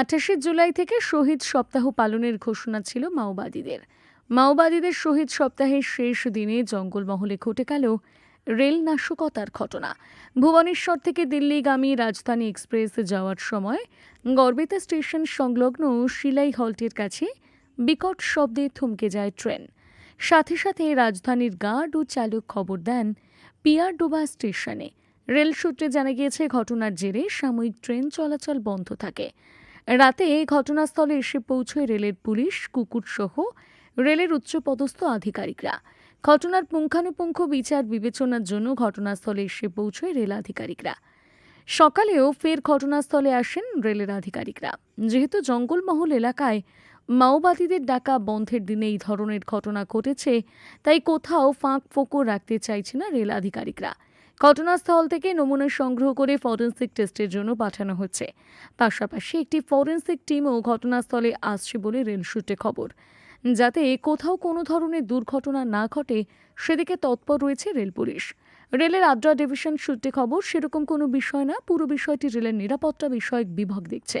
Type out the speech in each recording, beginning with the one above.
আঠাশে জুলাই থেকে শহীদ সপ্তাহ পালনের ঘোষণা ছিল মাওবাদীদের। মাওবাদীদের শহীদ সপ্তাহের শেষ দিনে জঙ্গলমহলে ঘটে গেল রেল নাশকতার ঘটনা। ভুবনেশ্বর থেকে দিল্লিগামী রাজধানী এক্সপ্রেস যাওয়ার সময় গড়বেতা স্টেশন সংলগ্ন শিলাই হলটির কাছে বিকট শব্দে থমকে যায় ট্রেন। সাথে সাথে রাজধানীর গার্ড ও চালক খবর দেন, পিয়ারডোবা স্টেশনে রেল সূত্রে জানা গিয়েছে, ঘটনার জেরে সাময়িক ট্রেন চলাচল বন্ধ থাকে। রাতে ঘটনাস্থলে এসে পৌঁছয় রেলের পুলিশ, কুকুরসহ রেলের উচ্চপদস্থ আধিকারিকরা। ঘটনার পুঙ্খানুপুঙ্খ বিচার বিবেচনার জন্য ঘটনাস্থলে এসে পৌঁছয় রেল আধিকারিকরা। সকালেও ফের ঘটনাস্থলে আসেন রেলের আধিকারিকরা। যেহেতু জঙ্গলমহল এলাকায় মাওবাদীদের ডাকা বন্ধের দিনে এই ধরনের ঘটনা ঘটেছে, তাই কোথাও ফাঁক ফোকর রাখতে চাইছে না রেল আধিকারিকরা। ঘটনাস্থল থেকে নমুনা সংগ্রহ করে ফরেন্সিক টেস্টের জন্য পাঠানো হচ্ছে। পাশাপাশি একটি ফরেন্সিক টিমও ঘটনাস্থলে আসছে বলে রেল সূত্রে খবর। যাতে কোথাও কোনো ধরনের দুর্ঘটনা না ঘটে সেদিকে তৎপর রয়েছে রেল পুলিশ। রেলের আদ্রা ডিভিশন সূত্রে খবর সেরকম কোনো বিষয় না পুরো বিষয়টি রেলের নিরাপত্তা বিষয়ক বিভাগ দেখছে।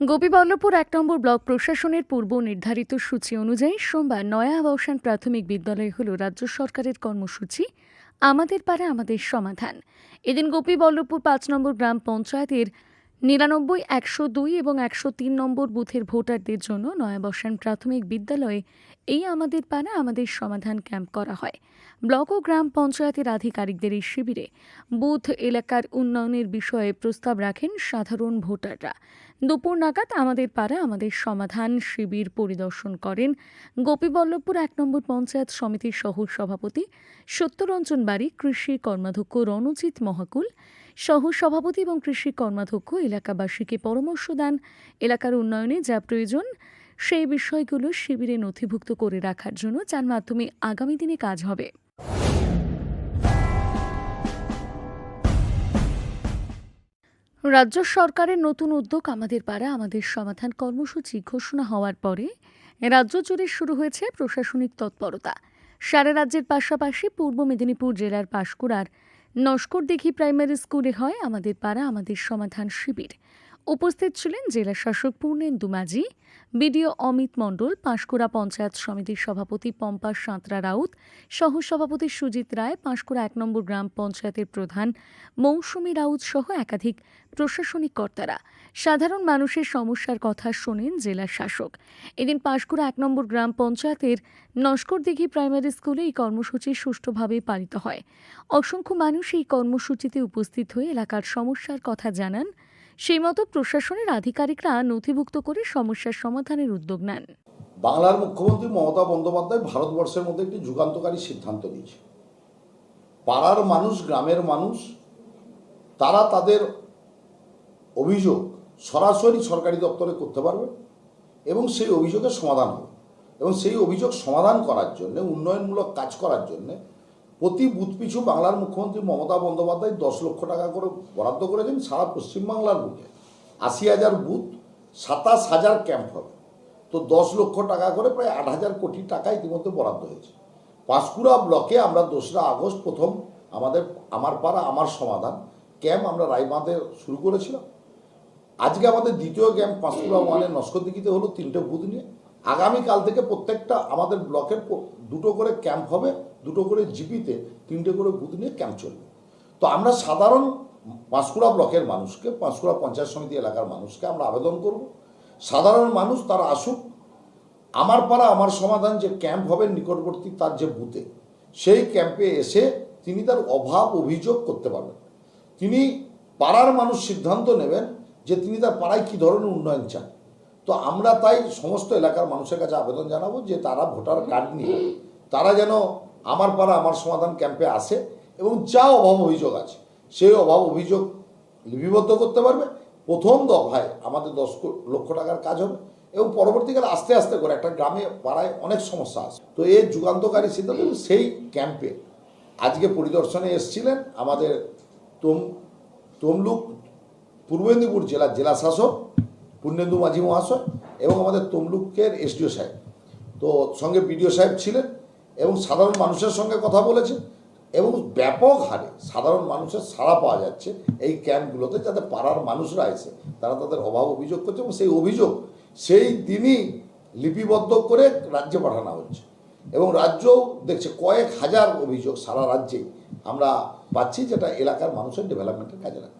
গোপীবল্লভপুর এক নম্বর ব্লক প্রশাসনের পূর্ব নির্ধারিত সূচি অনুযায়ী সোমবার নয়া আবাসন প্রাথমিক বিদ্যালয় হল রাজ্য সরকারের কর্মসূচি। আমাদের পারে আমাদের সমাধান। এদিন গোপীবল্লভপুর পাঁচ নম্বর গ্রাম পঞ্চায়েতের নিরানব্বই, একশো দুই এবং একশো তিন নম্বর বুথের ভোটারদের জন্য নয়াবসান প্রাথমিক বিদ্যালয়ে এই আমাদের পাড়া আমাদের সমাধান ক্যাম্প করা হয়। ব্লক ও গ্রাম পঞ্চায়েতের আধিকারিকদের এই শিবিরে বুথ এলাকার উন্নয়নের বিষয়ে প্রস্তাব রাখেন সাধারণ ভোটাররা। দুপুর নাগাদ আমাদের পাড়া আমাদের সমাধান শিবির পরিদর্শন করেন গোপীবল্লভপুর এক নম্বর পঞ্চায়েত সমিতির সহ সভাপতি সত্যরঞ্জন বাড়ি, কৃষি কর্মাধ্যক্ষ রণজিৎ মহাকুল সহ সভাপতি এবং কৃষি কর্মাধ্যক্ষ, এলাকাবাসীকে পরামর্শ দেন। এলাকার উন্নয়নে যা প্রয়োজন, সেই বিষয়গুলো শিবিরে নথিভুক্ত করে রাখার জন্য যার মাধ্যমে আগামী দিনে কাজ হবে। রাজ্য সরকারের নতুন উদ্যোগ আমাদের পাড়া, আমাদের সমাধান কর্মসূচি ঘোষণা হওয়ার পরে রাজ্য জুড়ে শুরু হয়েছে প্রশাসনিক তৎপরতা। সারা রাজ্যের পাশাপাশি পূর্ব মেদিনীপুর জেলার পাশকুড়ার নস্করদিঘি প্রাইমারি স্কুলে হয় আমাদের পাড়া আমাদের সমাধান শিবির। উপস্থিত ছিলেন জেলা শাসক পূর্ণেন্দু মাঝি, বিডিও অমিত মণ্ডল, পাঁশকুড়া পঞ্চায়েত সমিতির সভাপতি পম্পা সাঁতরা রাউত, সহসভাপতি সুজিত রায়, পাঁশকুড়া এক নম্বর গ্রাম পঞ্চায়েতের প্রধান মৌসুমী রাউত সহ একাধিক প্রশাসনিক কর্তারা। সাধারণ মানুষের সমস্যার কথা শোনেন জেলা শাসক। এদিন পাঁশকুড়া এক নম্বর গ্রাম পঞ্চায়েতের নস্করদিঘি প্রাইমারি স্কুলে এই কর্মসূচি সুষ্ঠুভাবে পালিত হয়। অসংখ্য মানুষ এই কর্মসূচিতে উপস্থিত হয়ে এলাকার সমস্যার কথা জানান সেই মতো প্রশাসনের আধিকারিকরা নথিভুক্ত করে সমস্যার সমাধানের উদ্যোগ নেন। বাংলার মুখ্যমন্ত্রী মমতা বন্দ্যোপাধ্যায় ভারতবর্ষের মধ্যে একটি যুগান্তকারী সিদ্ধান্ত নিয়েছে। পাড়ার মানুষ, গ্রামের মানুষ, তারা তাদের অভিযোগ সরাসরি সরকারি দপ্তরে করতে পারবে এবং সেই অভিযোগের সমাধান হবে। এবং সেই অভিযোগ সমাধান করার জন্য, উন্নয়নমূলক কাজ করার জন্য প্রতি বুথ পিছু বাংলার মুখ্যমন্ত্রী মমতা বন্দ্যোপাধ্যায় দশ লক্ষ টাকা করে বরাদ্দ করেছেন সারা পশ্চিমবাংলার বুথে আশি হাজার বুথ, সাতাশ হাজার ক্যাম্প হবে। তো দশ লক্ষ টাকা করে প্রায় আট হাজার কোটি টাকা ইতিমধ্যে বরাদ্দ হয়েছে। পাঁশকুড়া ব্লকে আমরা দোসরা আগস্ট প্রথম আমাদের, আমার পাড়া, আমার সমাধান ক্যাম্প আমরা রায়বাঁধে শুরু করেছিলাম। আজকে আমাদের দ্বিতীয় ক্যাম্প পাঁশকুড়া ওয়ানে নস্করদিঘিতে হলো তিনটে বুথ নিয়ে। আগামীকাল থেকে প্রত্যেকটা আমাদের ব্লকের দুটো করে ক্যাম্প হবে। দুটো করে জিপিতে, তিনটে করে বুথ নিয়ে ক্যাম্প চলবে। তো আমরা সাধারণ পাঁশকুড়া ব্লকের মানুষকে, পাঁশকুড়া পঞ্চায়েত সমিতি এলাকার মানুষকে আমরা আবেদন করব। সাধারণ মানুষ তারা আসুক। আমার পাড়া, আমার সমাধান যে ক্যাম্প হবে নিকটবর্তী তার যে বুথে, সেই ক্যাম্পে এসে তিনি তার অভাব অভিযোগ করতে পারবেন। তিনি পাড়ার মানুষ সিদ্ধান্ত নেবেন যে তিনি তার পাড়ায় কী ধরনের উন্নয়ন চান। তো আমরা তাই সমস্ত এলাকার মানুষের কাছে আবেদন জানাব যে তারা ভোটার কার্ড নিয়ে, তারা যেন আমার পাড়া, আমার সমাধান ক্যাম্পে আসে এবং যা অভাব অভিযোগ আছে, সেই অভাব অভিযোগ লিপিবদ্ধ করতে পারবে। প্রথম দফায় আমাদের দশ লক্ষ টাকার কাজ হবে এবং পরবর্তীকালে আস্তে আস্তে করে একটা গ্রামে পাড়ায় অনেক সমস্যা আছে। তো এর যুগান্তকারী সিদ্ধান্ত সেই ক্যাম্পে আজকে পরিদর্শনে এসেছিলেন আমাদের তোম, তমলুক পূর্ব মেদিনীপুর জেলার জেলা শাসক পূর্ণেন্দু মাঝি মহাশয় এবং আমাদের তমলুকের এসডিও সাহেব। তো সঙ্গে বিডিও সাহেব ছিলেন। এবং সাধারণ মানুষের সঙ্গে কথা বলেছে এবং ব্যাপক হারে সাধারণ মানুষের সাড়া পাওয়া যাচ্ছে এই ক্যাম্পগুলোতে যাতে পাড়ার মানুষরা এসে তারা তাদের অভাব অভিযোগ করছে এবং সেই অভিযোগ সেই দিনই লিপিবদ্ধ করে রাজ্যে পাঠানো হচ্ছে। এবং রাজ্যও দেখছে কয়েক হাজার অভিযোগ সারা রাজ্যে আমরা পাচ্ছি যেটা এলাকার মানুষের ডেভেলপমেন্টের কাজে লাগে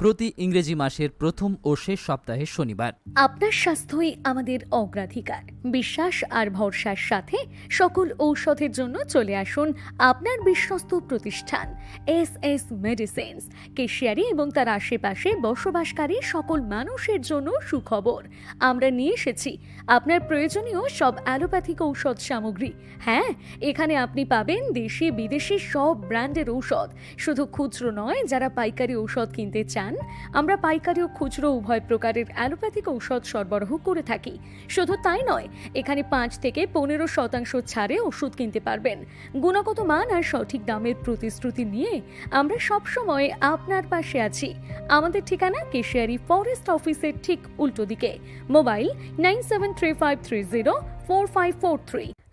প্রতি ইংরেজি মাসের প্রথম ও শেষ সপ্তাহে শনিবার। আপনার স্বাস্থ্যই আমাদের অগ্রাধিকার। বিশ্বাস আর ভরসার সাথে সকল ঔষধের জন্য চলে আসুন আপনার বিশ্বস্ত প্রতিষ্ঠান, এস এস মেডিসিনস। কেশিয়ারি এবং তার আশেপাশে বসবাসকারী সকল মানুষের জন্য সুখবর। আমরা নিয়ে এসেছি আপনার প্রয়োজনীয় সব অ্যালোপ্যাথিক ঔষধ সামগ্রী। হ্যাঁ এখানে আপনি পাবেন দেশি বিদেশি সব ব্র্যান্ডের ঔষধ। শুধু খুচরো নয়, যারা পাইকারি ঔষধ কিনতে চান আমরা পাইকারি ও খুচরো উভয় প্রকারের অ্যালোপ্যাথিক ঔষধ সরবরাহ করে থাকি। শুধু তাই নয়, এখানে পাঁচ থেকে পনেরো শতাংশ ছাড়ে ওষুধ কিনতে পারবেন। গুণগত মান আর সঠিক দামের প্রতিশ্রুতি নিয়ে আমরা সবসময় আপনার পাশে আছি। আমাদের ঠিকানা কেশিয়ারি ফরেস্ট অফিসের ঠিক উল্টো দিকে। Mobile nine seven three five three zero four five four three.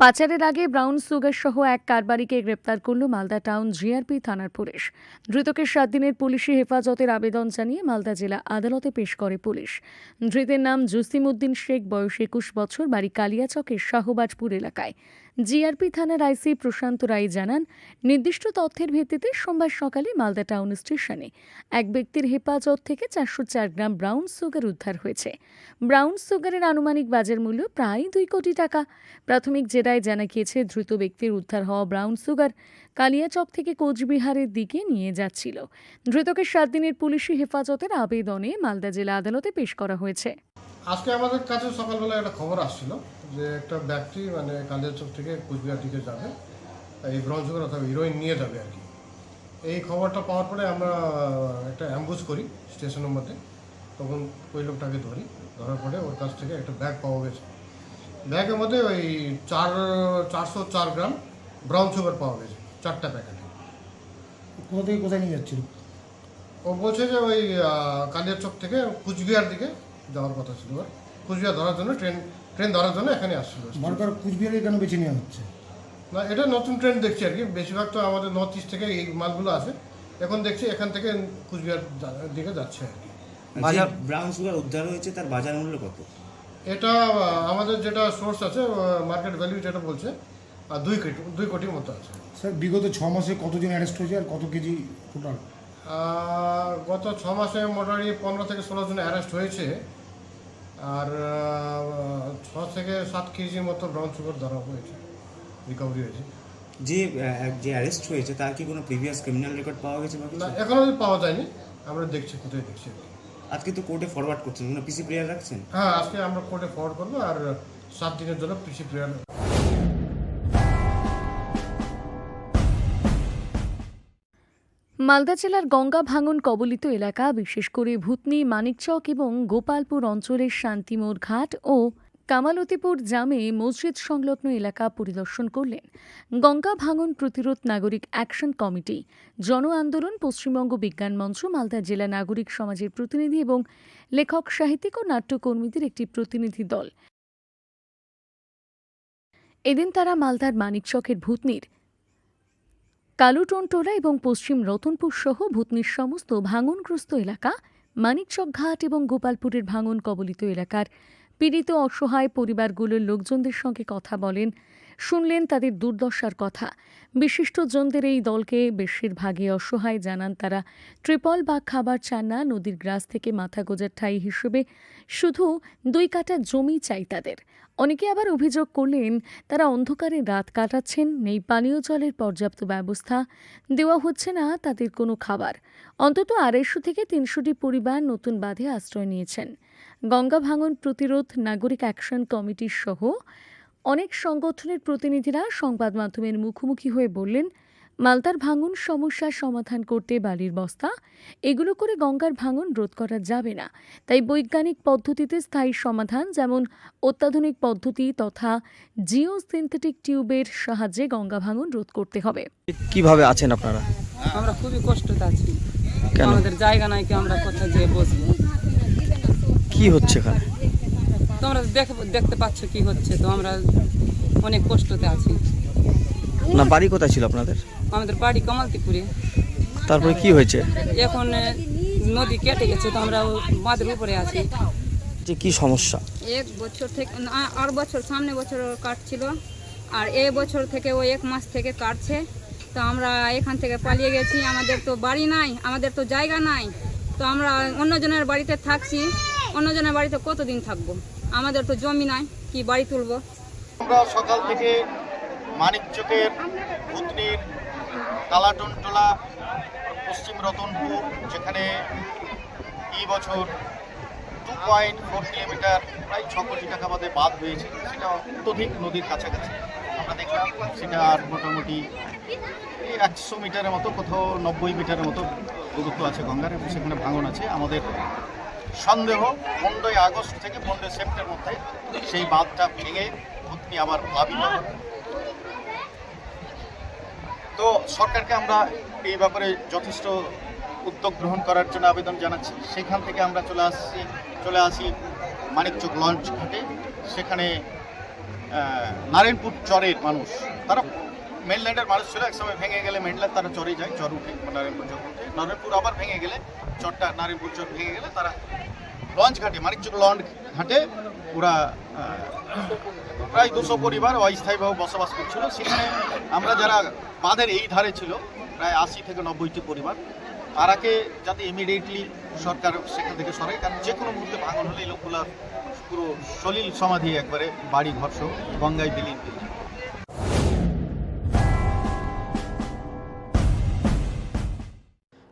পাচারের আগে ব্রাউন সুগার সহ এক কারবারিকে গ্রেপ্তার করল মালদা টাউন জিআরপি থানার পুলিশ। ধৃতকে সাত দিনের পুলিশি হেফাজতের আবেদন জানিয়ে মালদা জেলা আদালতে পেশ করে পুলিশ। ধৃতের নাম জসিমউদ্দিন শেখ, বয়স একুশ বছর, বাড়ি কালিয়াচকের শাহবাজপুর এলাকায়। জিআরপি থানার আইসি প্রশান্ত রায় জানান, নির্দিষ্ট তথ্যের ভিত্তিতে সোমবার সকালে মালদা টাউন স্টেশনে এক ব্যক্তির হেফাজত থেকে চারশো চার গ্রাম ব্রাউন সুগার উদ্ধার হয়েছে। ব্রাউন সুগারের আনুমানিক বাজার মূল্য প্রায় দুই কোটি টাকা। প্রাথমিক জেরায় জানা গিয়েছে দ্রুত ব্যক্তির উদ্ধার হওয়া ব্রাউন সুগার কালিয়াচক থেকে কোচবিহারের দিকে নিয়ে যাচ্ছিল। ধৃতকে সাত দিনের পুলিশি হেফাজতের আবেদনে মালদা জেলা আদালতে পেশ করা হয়েছে। আজকে আমাদের কাছে সকালবেলা একটা খবর আসছিল। যে একটা ব্যক্তি মানে কালিয়াচক থেকে কুচবিহার দিকে যাবে এই ব্রঞ্জ সুগার অথবা হিরোইন নিয়ে যাবে আর কি। এই খবরটা পাওয়ার পরে আমরা একটা অ্যাম্বুজ করি স্টেশনের মধ্যে তখন ওই লোকটাকে ধরি ধরার পরে ওর কাছ থেকে একটা ব্যাগ পাওয়া গেছে। ব্যাগের মধ্যে ওই চার চারশো চার গ্রাম ব্রাউন সুগার পাওয়া গেছে চারটা প্যাকেট। কোথা থেকে কোথায় নিয়ে যাচ্ছিল? ও বলছে যে ওই কালিয়াচক থেকে কুচবিহার দিকে যাওয়ার কথা ছিল ওর। কুচবিহার ধরার জন্য ট্রেন ট্রেন ধরার জন্য এখানে আসছিল। বারবার কুচবিহারে কেন বেছে নেওয়া হচ্ছে? না এটা নতুন ট্রেন দেখছি আর কি। বেশিরভাগ তো আমাদের নর্থ ইস্ট থেকে এই মালগুলো আসে। এখন দেখছি এখান থেকে কুচবিহার দিকে যাচ্ছে আর কি। বাজার ব্রাউন সুগার উদ্ধার হয়েছে তার বাজার মূল্য কত? এটা আমাদের যেটা সোর্স আছে মার্কেট ভ্যালু যেটা বলছে আর দুই কোটি দুই কোটির মতো আছে। স্যার বিগত ছ মাসে কতজন অ্যারেস্ট হয়েছে আর কত কেজি টোটাল গত ছ মাসে মোটামুটি পনেরো থেকে ষোলো জন অ্যারেস্ট হয়েছে। আর ছ থেকে সাত কেজি মতো ব্রাউন সুগার ধরা হয়েছে রিকভারি হয়েছে। যে যে অ্যারেস্ট হয়েছে তার কি কোনো প্রিভিয়াস ক্রিমিনাল রেকর্ড পাওয়া গেছে? না এখনও পাওয়া যায়নি। আমরা দেখছি কোথায় দেখছি আজকে তো কোর্টে ফরওয়ার্ড করছেন কোনো পিসি প্লেয়ার রাখছেন? হ্যাঁ আজকে আমরা কোর্টে ফরওয়ার্ড করব আর সাত দিনের জন্য পিসি প্রেয়ার মালদা জেলার গঙ্গা ভাঙন কবলিত এলাকা, বিশেষ করে ভূতনি, মানিকচক এবং গোপালপুর অঞ্চলের শান্তিমোড় ঘাট ও কামালতিপুর জামে মসজিদ সংলগ্ন এলাকা পরিদর্শন করলেন গঙ্গা ভাঙন প্রতিরোধ নাগরিক অ্যাকশন কমিটি। জন আন্দোলন, পশ্চিমবঙ্গ বিজ্ঞান মঞ্চ, মালদা জেলা নাগরিক সমাজের প্রতিনিধি এবং লেখক, সাহিত্যিক ও নাট্যকর্মীদের একটি প্রতিনিধি দল। এদিন তারা মালদার মানিকচকের ভূতনির কালুটনটোলা এবং পশ্চিম রতনপুর সহ ভূতনির সমস্ত ভাঙনগ্রস্ত এলাকা, মানিকচক ঘাট এবং গোপালপুরের ভাঙন কবলিত এলাকার পীড়িত, অসহায় পরিবারগুলোর লোকজনদের সঙ্গে কথা বলেন শুনলেন তাদের দুর্দশার কথা। বিশিষ্টজনদের এই দলকে বেশিরভাগই অসহায় জানান তারা। ট্রিপল বা খাবার চান না, নদীর গ্রাস থেকে মাথা গোজার ঠাই হিসেবে। শুধু দুই কাটা জমি চাই তাদের। অনেকে আবার অভিযোগ করলেন, তারা অন্ধকারে রাত কাটাচ্ছেন, নেই পানীয় জলের পর্যাপ্ত ব্যবস্থা, দেওয়া হচ্ছে না তাদের কোনো খাবার। অন্তত আড়াইশো থেকে তিনশোটি পরিবার নতুন বাঁধে আশ্রয় নিয়েছেন। গঙ্গা ভাঙন প্রতিরোধ, নাগরিক অ্যাকশন কমিটির সহ অনেক সংগঠনের প্রতিনিধিরা সংবাদ মাধ্যমের মুখোমুখি হয়ে বললেন মালদার ভাঙন সমস্যার সমাধান করতে বালির বস্তা এগুলো করে গঙ্গার ভাঙন রোধ করা যাবে না। তাই বৈজ্ঞানিক পদ্ধতিতে স্থায়ী সমাধান যেমন অত্যাধুনিক পদ্ধতি তথা জিও সিনথেটিক টিউবের সাহায্যে গঙ্গা ভাঙন রোধ করতে হবে। কীভাবে আছেন আপনারা? আমরা খুবই কষ্টতে আছি। আমাদের জায়গা নাই কি আমরা কোথায় যেয়ে বসবো? কি হচ্ছে এখানে? তোমরা দেখ দেখতে পাচ্ছ কি হচ্ছে তো আমরা অনেক কষ্টতে আছি। না বাড়ি কোথায় ছিল আপনাদের? আমাদের বাড়ি কমালতিপুরে। তারপরে কি হয়েছে? এখন নদী কেটে গেছে তো আমরা বাঁধের উপরে আছি। যে কি সমস্যা? এক বছর থেকে আর বছর সামনে বছর কাটছিল। আর এ বছর থেকে ও এক মাস থেকে কাটছে। তো আমরা এখান থেকে পালিয়ে গেছি। আমাদের তো বাড়ি নাই আমাদের তো জায়গা নাই। তো আমরা অন্যজনের বাড়িতে থাকছি। অন্যজনের বাড়িতে কতদিন থাকব? আমাদের তো জমি নাই, কি বাড়ি তুলবো? আমরা সকাল থেকে মানিকচকের ভুতনির কালাটনটোলা, পশ্চিম রতনপুর, যেখানে এই বছর টু পয়েন্ট ফোর কিলোমিটার, প্রায় ছ কোটি টাকা বাদে বাদ হয়েছে সেটা অত্যধিক নদীর কাছাকাছি। আমরা দেখলাম সেটা আর মোটামুটি একশো মিটারের মতো, কোথাও নব্বই মিটারের মতো দূরত্ব আছে গঙ্গার, এবং সেখানে ভাঙন আছে। আমাদের সন্দেহ, পনেরোই আগস্ট থেকে পনেরোই সেপ্টেম্বর মধ্যে সেই বাঁধটা ভেঙে ভূতনি আবার প্লাবিত। তো সরকারকে আমরা এই ব্যাপারে যথেষ্ট উদ্যোগ গ্রহণ করার জন্য আবেদন জানাচ্ছি সেখান থেকে আমরা চলে আসছি, চলে আসি মানিকচক লঞ্চ ঘাটে সেখানে নারায়ণপুর চরের মানুষ, তারা মেনল্যান্ডের মানুষ ছিল একসময় ভেঙে গেলে মেন মেনল্যান্ড তারা চরে যায় চর উঠে নারায়ণপুর যখন উঠে নারায়ণপুর আবার ভেঙে গেলে, চরটা নারায়ণপুর চর ভেঙে গেলে তারা লঞ্চ ঘাটে, মানিকচক লঞ্চ ঘাটে ওরা প্রায় দুশো পরিবার অস্থায়ীভাবে বসবাস করছিল। সেখানে আমরা যারা বাঁধের এই ধারে ছিল, প্রায় আশি থেকে নব্বইটি পরিবার, তারাকে যাতে ইমিডিয়েটলি সরকার সেখান থেকে সরে কারণ যে কোনো মুহূর্তে ভাঙন হলে এই লোকগুলার পুরো সলিল সমাধি একবারে বাড়ি ঘর সহ গঙ্গায় বিলীন হয়ে